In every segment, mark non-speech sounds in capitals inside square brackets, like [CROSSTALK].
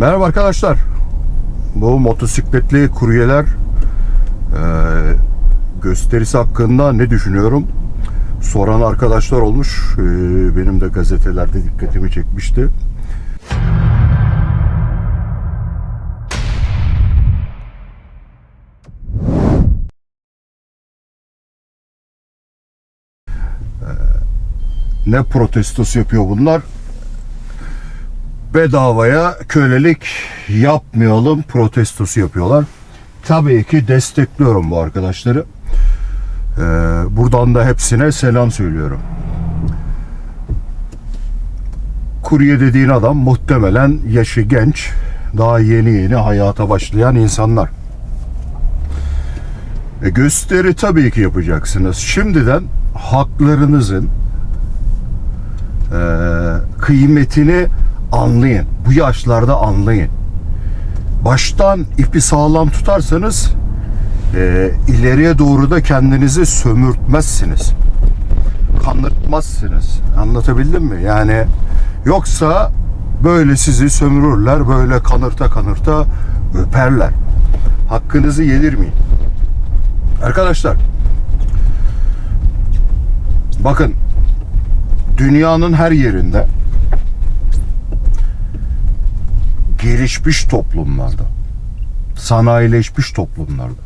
Merhaba arkadaşlar. Bu motosikletli kuryeler e, gösterisi hakkında ne düşünüyorum? Soran arkadaşlar olmuş. E, benim de gazetelerde dikkatimi çekmişti. E, ne protestosu yapıyor bunlar? Bedavaya kölelik yapmayalım protestosu yapıyorlar. Tabii ki destekliyorum bu arkadaşları. Ee, buradan da hepsine selam söylüyorum. Kurye dediğin adam muhtemelen yaşı genç, daha yeni yeni hayata başlayan insanlar. E, gösteri tabii ki yapacaksınız. Şimdiden haklarınızın e, kıymetini anlayın. Bu yaşlarda anlayın. Baştan ipi sağlam tutarsanız e, ileriye doğru da kendinizi sömürtmezsiniz. Kanırtmazsınız. Anlatabildim mi? Yani yoksa böyle sizi sömürürler, böyle kanırta kanırta öperler. Hakkınızı yedirmeyin. Arkadaşlar bakın dünyanın her yerinde gelişmiş toplumlarda, sanayileşmiş toplumlarda,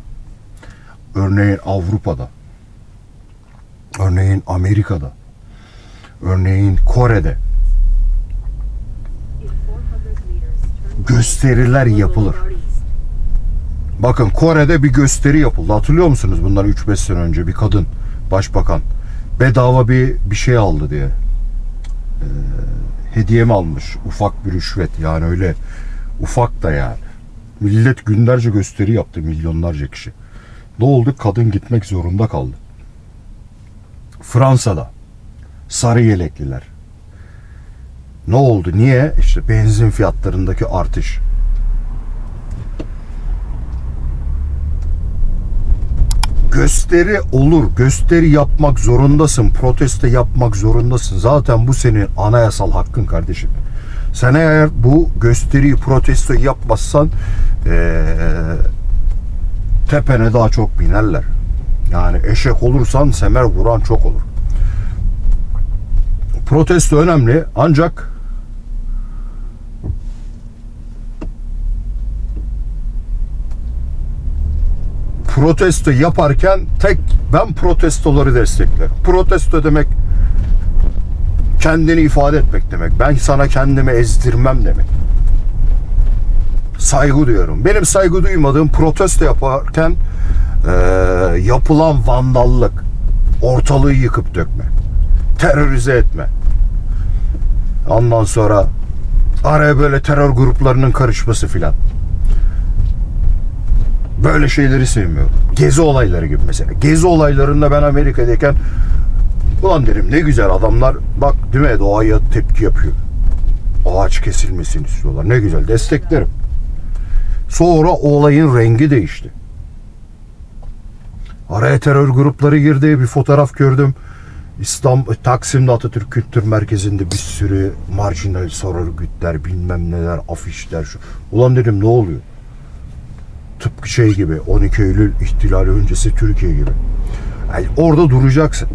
örneğin Avrupa'da, örneğin Amerika'da, örneğin Kore'de gösteriler yapılır. Bakın Kore'de bir gösteri yapıldı. Hatırlıyor musunuz bundan 3-5 sene önce bir kadın başbakan bedava bir bir şey aldı diye. Hediye mi almış? Ufak bir rüşvet yani öyle ufak da yani. Millet günlerce gösteri yaptı milyonlarca kişi. Ne oldu? Kadın gitmek zorunda kaldı. Fransa'da sarı yelekliler. Ne oldu? Niye? İşte benzin fiyatlarındaki artış. Gösteri olur. Gösteri yapmak zorundasın. Protesto yapmak zorundasın. Zaten bu senin anayasal hakkın kardeşim. Sen eğer bu gösteriyi, protestoyu yapmazsan ee, tepene daha çok binerler. Yani eşek olursan semer vuran çok olur. Protesto önemli ancak protesto yaparken tek ben protestoları desteklerim. Protesto demek kendini ifade etmek demek. Ben sana kendimi ezdirmem demek. Saygı duyuyorum. Benim saygı duymadığım protesto yaparken e, yapılan vandallık, ortalığı yıkıp dökme, terörize etme. Ondan sonra araya böyle terör gruplarının karışması filan. Böyle şeyleri sevmiyorum. Gezi olayları gibi mesela. Gezi olaylarında ben Amerika'dayken ulan derim ne güzel adamlar bak değil mi doğaya tepki yapıyor. Ağaç kesilmesini istiyorlar. Ne güzel desteklerim. Sonra olayın rengi değişti. Araya terör grupları girdi. Bir fotoğraf gördüm. İstanbul, Taksim'de Atatürk Kültür Merkezi'nde bir sürü marjinal sarı örgütler, bilmem neler, afişler. Şu. Ulan dedim ne oluyor? Tıpkı şey gibi 12 Eylül ihtilali öncesi Türkiye gibi. Yani orada duracaksın.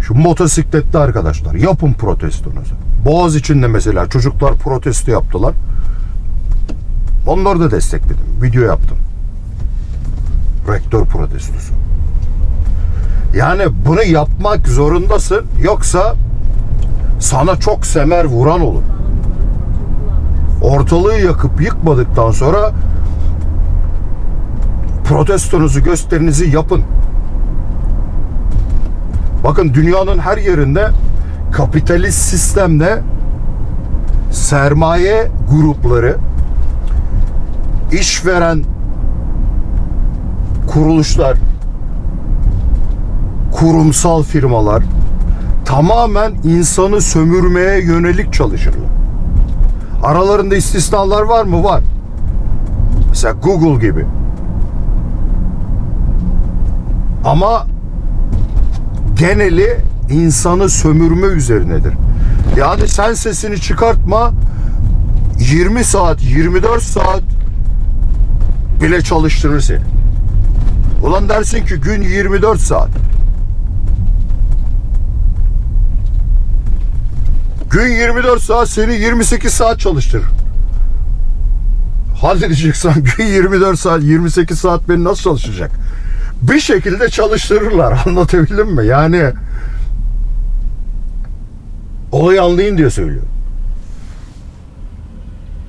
Şu motosikletli arkadaşlar yapın protestonuzu. Boğaz içinde mesela çocuklar protesto yaptılar. Onları da destekledim. Video yaptım. Rektör protestosu. Yani bunu yapmak zorundasın. Yoksa sana çok semer vuran olur. Ortalığı yakıp yıkmadıktan sonra protestonuzu, gösterinizi yapın. Bakın dünyanın her yerinde kapitalist sistemde sermaye grupları işveren kuruluşlar kurumsal firmalar tamamen insanı sömürmeye yönelik çalışırlar. Aralarında istisnalar var mı? Var. Mesela Google gibi. Ama geneli insanı sömürme üzerinedir. Yani sen sesini çıkartma, 20 saat, 24 saat bile çalıştırır seni. Ulan dersin ki gün 24 saat. Gün 24 saat seni 28 saat çalıştırır. Hadi diyeceksen [LAUGHS] gün 24 saat 28 saat beni nasıl çalışacak? Bir şekilde çalıştırırlar [LAUGHS] anlatabildim mi? Yani olayı anlayın diye söylüyorum.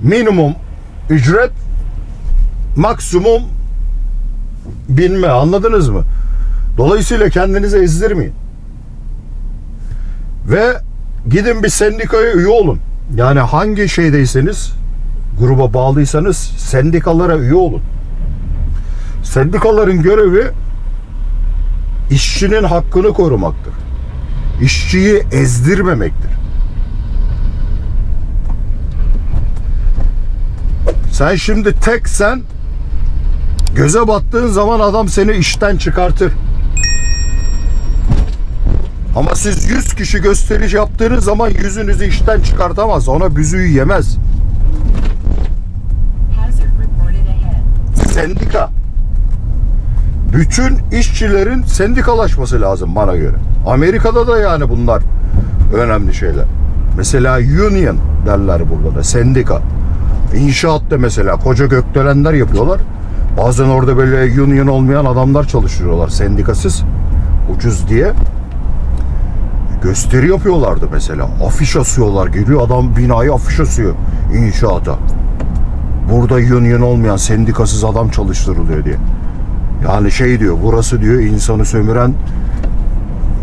Minimum ücret maksimum binme anladınız mı? Dolayısıyla kendinizi ezdirmeyin. Ve gidin bir sendikaya üye olun. Yani hangi şeydeyseniz gruba bağlıysanız sendikalara üye olun. Sendikaların görevi işçinin hakkını korumaktır. İşçiyi ezdirmemektir. Sen şimdi tek sen göze battığın zaman adam seni işten çıkartır. Ama siz 100 kişi gösteriş yaptığınız zaman yüzünüzü işten çıkartamaz. Ona büzüğü yemez. Sendika. Bütün işçilerin sendikalaşması lazım bana göre. Amerika'da da yani bunlar önemli şeyler. Mesela union derler burada da sendika. İnşaatta mesela koca gökdelenler yapıyorlar. Bazen orada böyle union olmayan adamlar çalıştırıyorlar sendikasız. Ucuz diye. Gösteri yapıyorlardı mesela. Afiş asıyorlar. Geliyor adam binayı afiş asıyor inşaata. Burada union olmayan sendikasız adam çalıştırılıyor diye. Yani şey diyor burası diyor insanı sömüren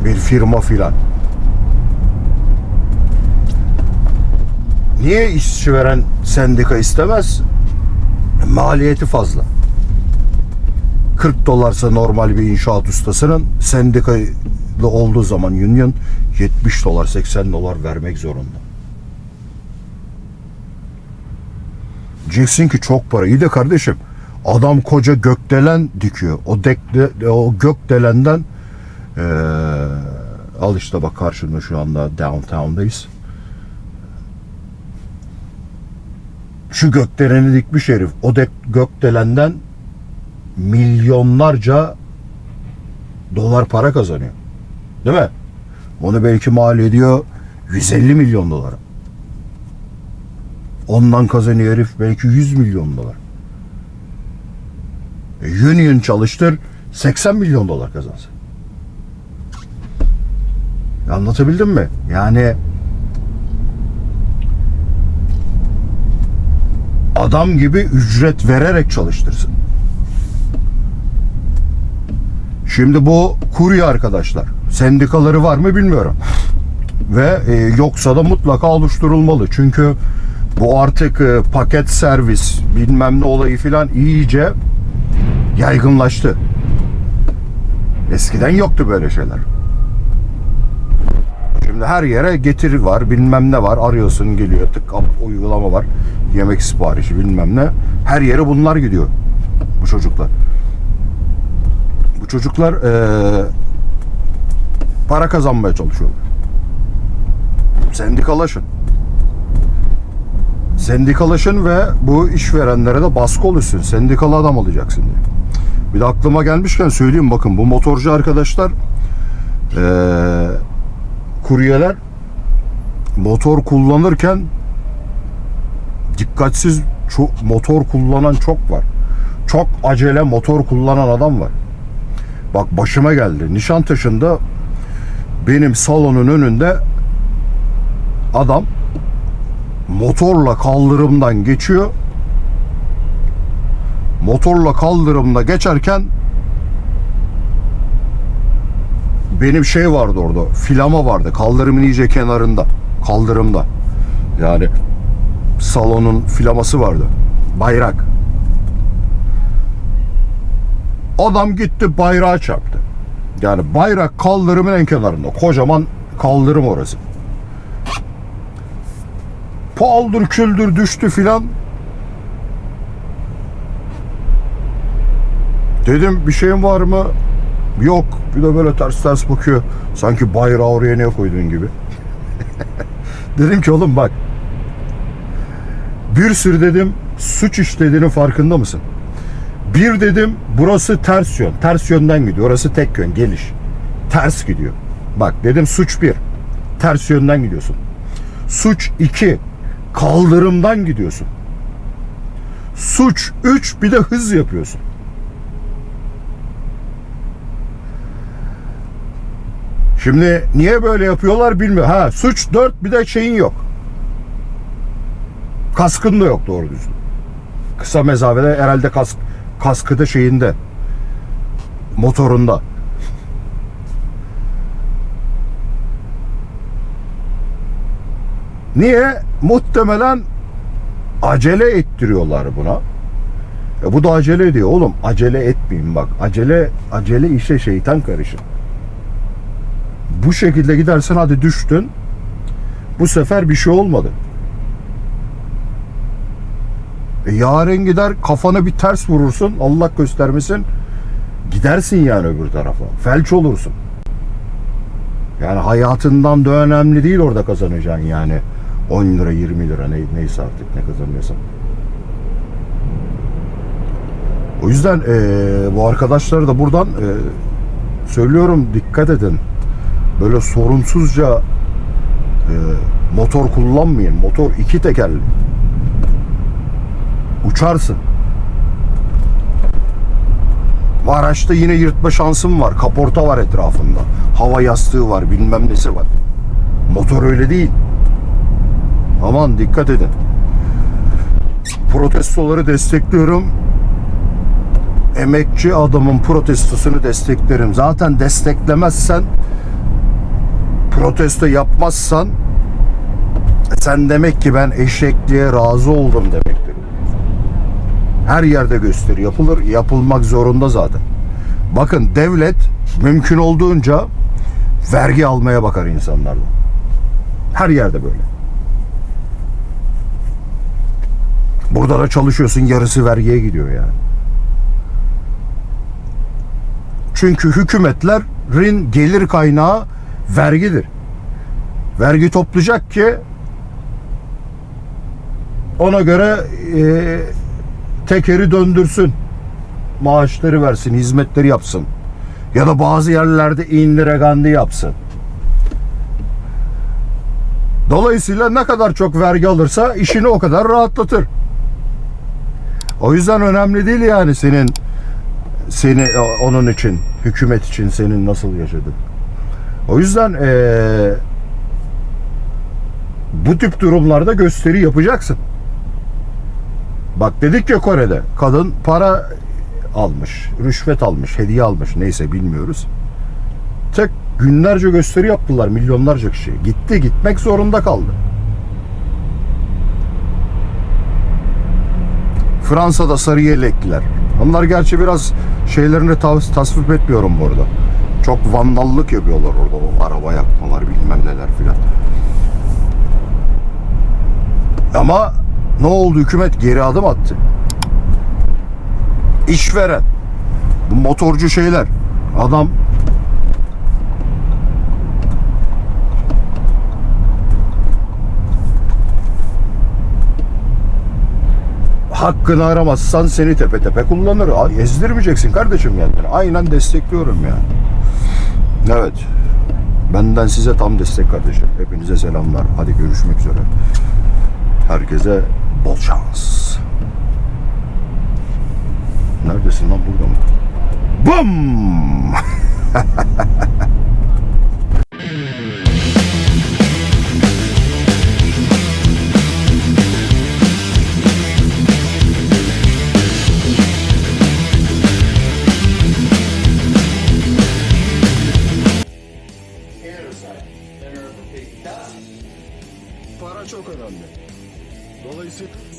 bir firma filan. Niye işçi veren sendika istemez? Maliyeti fazla. 40 dolarsa normal bir inşaat ustasının sendikalı olduğu zaman union 70 dolar 80 dolar vermek zorunda. Diyeceksin ki çok para. İyi de kardeşim adam koca gökdelen dikiyor. O dekle, o gökdelenden eee al işte bak karşımda şu anda downtown'dayız. Şu gökdeleni dikmiş herif. O dek, gökdelenden milyonlarca dolar para kazanıyor. Değil mi? Onu belki mal ediyor 150 milyon dolar. Ondan kazanıyor herif belki 100 milyon dolar. E, Union çalıştır 80 milyon dolar kazansın. Anlatabildim mi? Yani adam gibi ücret vererek çalıştırsın. Şimdi bu kurye arkadaşlar. Sendikaları var mı bilmiyorum. Ve e, yoksa da mutlaka oluşturulmalı. Çünkü bu artık e, paket servis bilmem ne olayı filan iyice yaygınlaştı. Eskiden yoktu böyle şeyler. Şimdi her yere getir var, bilmem ne var. Arıyorsun geliyor, tık uygulama var. Yemek siparişi bilmem ne. Her yere bunlar gidiyor. Bu çocuklar. Bu çocuklar eee, para kazanmaya çalışıyorlar. Sendikalaşın. Sendikalaşın ve bu işverenlere de baskı oluşsun. Sendikalı adam olacaksın diye. Bir de aklıma gelmişken söyleyeyim bakın bu motorcu arkadaşlar eee kuryeler motor kullanırken dikkatsiz çok motor kullanan çok var. Çok acele motor kullanan adam var. Bak başıma geldi. Nişantaşı'nda benim salonun önünde adam motorla kaldırımdan geçiyor. Motorla kaldırımda geçerken benim şey vardı orada. Filama vardı. Kaldırımın iyice kenarında. Kaldırımda. Yani salonun filaması vardı. Bayrak. Adam gitti bayrağı çarptı. Yani bayrak kaldırımın en kenarında. Kocaman kaldırım orası. Paldır küldür düştü filan. Dedim bir şeyin var mı? Yok. Bir de böyle ters ters bakıyor. Sanki bayrağı oraya niye koyduğun gibi. [LAUGHS] Dedim ki oğlum bak. Bir sürü dedim suç işlediğinin farkında mısın? Bir dedim burası ters yön. Ters yönden gidiyor. Orası tek yön geliş. Ters gidiyor. Bak dedim suç bir. Ters yönden gidiyorsun. Suç iki. Kaldırımdan gidiyorsun. Suç 3 bir de hız yapıyorsun. Şimdi niye böyle yapıyorlar bilmiyorum. Ha suç 4 bir de şeyin yok. Kaskın da yok doğru düzgün. Kısa mesafede herhalde kask kaskı da şeyinde. Motorunda. Niye? Muhtemelen acele ettiriyorlar buna. E bu da acele ediyor. Oğlum acele etmeyin bak. Acele acele işe şeytan karışır. Bu şekilde gidersen hadi düştün. Bu sefer bir şey olmadı. E yarın gider kafana bir ters vurursun. Allah göstermesin. Gidersin yani öbür tarafa. Felç olursun. Yani hayatından da önemli değil orada kazanacaksın yani. 10 lira 20 lira ne, neyse artık ne kazanıyorsan. O yüzden eee, bu arkadaşlara da buradan eee, söylüyorum dikkat edin. Böyle sorunsuzca eee, motor kullanmayın. Motor iki tekerli. Uçarsın. Araçta yine yırtma şansım var. Kaporta var etrafında. Hava yastığı var, bilmem nesi var. Motor öyle değil. Aman dikkat edin. Protestoları destekliyorum. Emekçi adamın protestosunu desteklerim. Zaten desteklemezsen protesto yapmazsan sen demek ki ben eşekliğe razı oldum demektir. Her yerde gösteri yapılır. Yapılmak zorunda zaten. Bakın devlet mümkün olduğunca vergi almaya bakar insanlardan. Her yerde böyle. Burada da çalışıyorsun yarısı vergiye gidiyor yani. Çünkü hükümetlerin gelir kaynağı vergidir. Vergi toplayacak ki ona göre e, tekeri döndürsün. Maaşları versin, hizmetleri yapsın. Ya da bazı yerlerde indiregandi yapsın. Dolayısıyla ne kadar çok vergi alırsa işini o kadar rahatlatır. O yüzden önemli değil yani senin seni onun için, hükümet için senin nasıl yaşadın. O yüzden eee, bu tip durumlarda gösteri yapacaksın. Bak dedik ya Kore'de kadın para almış, rüşvet almış, hediye almış neyse bilmiyoruz. Tek günlerce gösteri yaptılar milyonlarca kişi. Gitti gitmek zorunda kaldı. Fransa'da sarı yelekliler. Onlar gerçi biraz şeylerini tas- tasvip etmiyorum bu arada. Çok vandallık yapıyorlar orada. O araba yakmalar bilmem neler filan. Ama ne oldu? Hükümet geri adım attı. İşveren. Bu motorcu şeyler. Adam hakkını aramazsan seni tepe tepe kullanır. Ezdirmeyeceksin kardeşim kendini. Aynen destekliyorum yani. Evet. Benden size tam destek kardeşim. Hepinize selamlar. Hadi görüşmek üzere. Herkese bol şans. Neredesin lan burada mı? Bum! Dolayısıyla